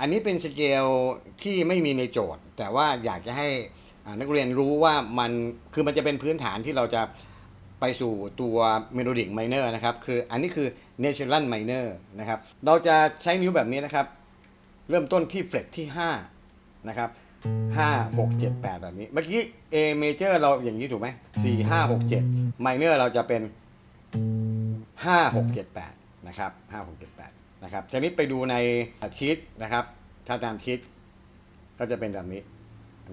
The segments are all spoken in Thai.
อันนี้เป็นสเกลที่ไม่มีในโจทย์ แต่ว่าอยากจะให้นักเรียนรู้ว่ามันคือมันจะเป็นพื้นฐานที่เราจะไปสู่ตัวเมโลดิกไมเนอร์นะครับ คืออันนี้คือ natural minor นะครับ เราจะใช้นิ้วแบบนี้นะครับ เริ่มต้นที่เฟรตที่ 5 นะครับ 5 6 7 8 แบบนี้ เมื่อกี้ A major เราอย่างนี้ถูกไหม4 5 6 7 minor เราจะเป็น 5 6 7 8 นะครับ 5 6 7 8 นะครับทีนี้ไปดูในชีตนะครับ ถ้าตามชีตก็จะเป็นแบบนี้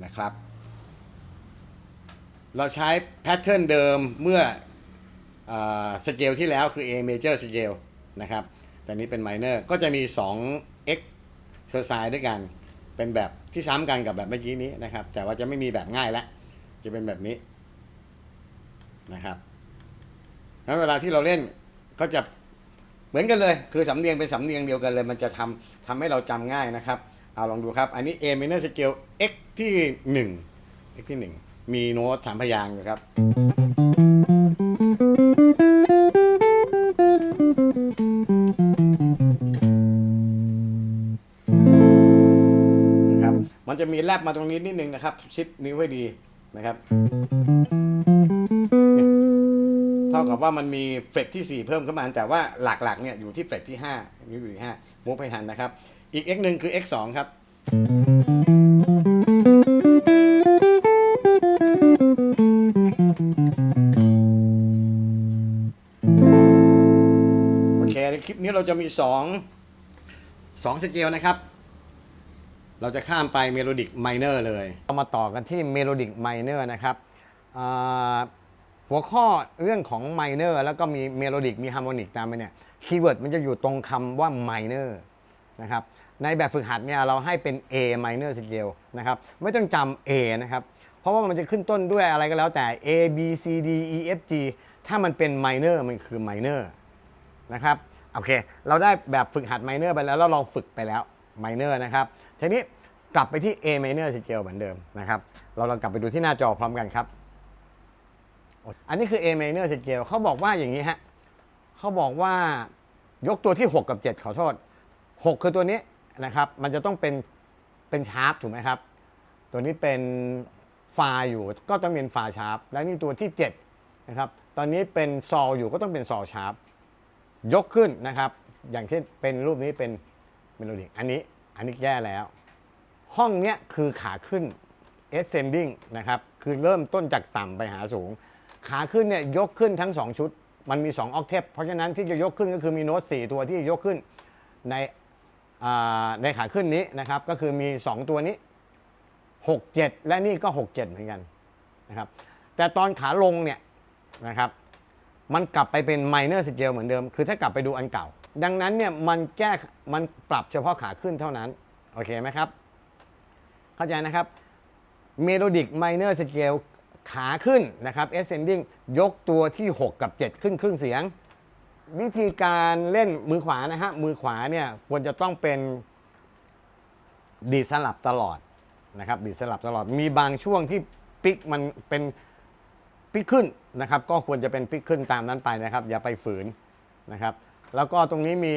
นะครับ เราใช้แพทเทิร์นเดิมเมื่อสเกลที่แล้วคือ A major scale นะครับ แต่นี้เป็น minor ก็จะมี 2 x เซอร์ไซด้วยกัน เป็นแบบที่ซ้ำกันกับแบบเมื่อกี้นี้นะครับ แต่ว่าจะไม่มีแบบง่ายแล้ว จะเป็นแบบนี้นะครับแล้วเวลาที่เราเล่นก็จะ เหมือนกันเลย คือสำเนียงเป็นสำเนียงเดียวกันเลย มันจะทำทำให้เราจำง่ายนะครับเอาลองดูครับ อันนี้ A minor scale x ที่ 1 x ที่ 1 มีโน้ตสามพยางค์อยู่ครับ นะครับ มันจะมีแลบมาตรงนี้นิดนึงนะครับ ชิปนิ้วให้ดีนะครับ ท่ากับว่ามันมีเฟรตที่ 4 เพิ่มเข้ามา แต่ว่าหลักๆเนี่ยอยู่ที่เฟรตที่5นิ้วอยู่ที่5มูฟให้ทันนะครับ อีก x หนึ่งคือ x 2ครับโอเคในคลิปนี้เราจะมี 2 2สเกลนะครับ เราจะข้ามไปเมโลดิกไมเนอร์เลยเรามาต่อกันที่เมโลดิกไมเนอร์นะครับอ่า หัวข้อเรื่องของไมเนอร์แล้วก็มีเมโลดิกมีฮาร์โมนิกตามไปเนี่ยคีย์เวิร์ดมันจะอยู่ตรงคำว่าไมเนอร์นะครับในแบบฝึกหัดเนี่ยเราให้เป็น A minor scale นะครับไม่ต้องจำ A นะครับเพราะว่ามันจะขึ้นต้นด้วยอะไรก็แล้วแต่ A B C D E F G ถ้ามันเป็น minor มันคือ minor นะครับโอเค เราได้แบบฝึกหัด minor ไปแล้วเราลองฝึกไปแล้ว minor นะครับทีนี้กลับไปที่ A minor scale เหมือนเดิมนะครับ เราลองกลับไปดูที่หน้าจอพร้อมกันครับ อันนี้คือ A minor scale เขาบอกว่าอย่างนี้ฮะเขาบอกว่ายกตัวที่ 6 กับ 7 ขอโทษ 6 คือตัวนี้นะครับ มันจะต้องเป็นเป็นชาร์ปถูกไหมครับ ตัวนี้เป็นฟาอยู่ก็ต้องเป็นฟาชาร์ปและนี่ตัวที่ 7 นะครับ ตอนนี้เป็นซอลอยู่ก็ต้องเป็นซอลชาร์ปยกขึ้นนะครับ อย่างเช่นเป็นรูปนี้เป็นเมโลดิกอันนี้อันนี้แย่แล้ว ห้องเนี้ยคือขาขึ้น ascending นะครับ คือเริ่มต้นจากต่ำไปหาสูง ขาขึ้นเนี่ยยกขึ้นทั้ง 2 ชุด มันมี 2 ออกเทปเพราะฉะนั้นที่จะยกขึ้นก็คือมีโน้ต 4 ตัวที่ยกขึ้นในในขาขึ้นนี้นะครับ ก็คือมี 2 ตัวนี้ 6 7 และนี่ก็ 6 7 เหมือนกันนะครับ แต่ตอนขาลงเนี่ยนะครับ มันกลับไปเป็น minor scale เหมือนเดิม คือถ้ากลับไปดูอันเก่า ดังนั้นเนี่ยมันแก้มันปรับเฉพาะขาขึ้นเท่านั้น โอเคไหมครับ เข้าใจนะครับ melodic minor scale ขาขึ้นนะครับ ascending ยกตัวที่ 6 กับ 7 ขึ้นครึ่งเสียง วิธีการเล่นมือขวานะฮะ มือขวาเนี่ยควรจะต้องเป็นดีสลับตลอดนะครับดีสลับตลอดมีบางช่วงที่ปิกมันเป็นปิกขึ้นนะครับ ก็ควรจะเป็นปิกขึ้นตามนั้นไปนะครับ อย่าไปฝืนนะครับ แล้วก็ตรงนี้มี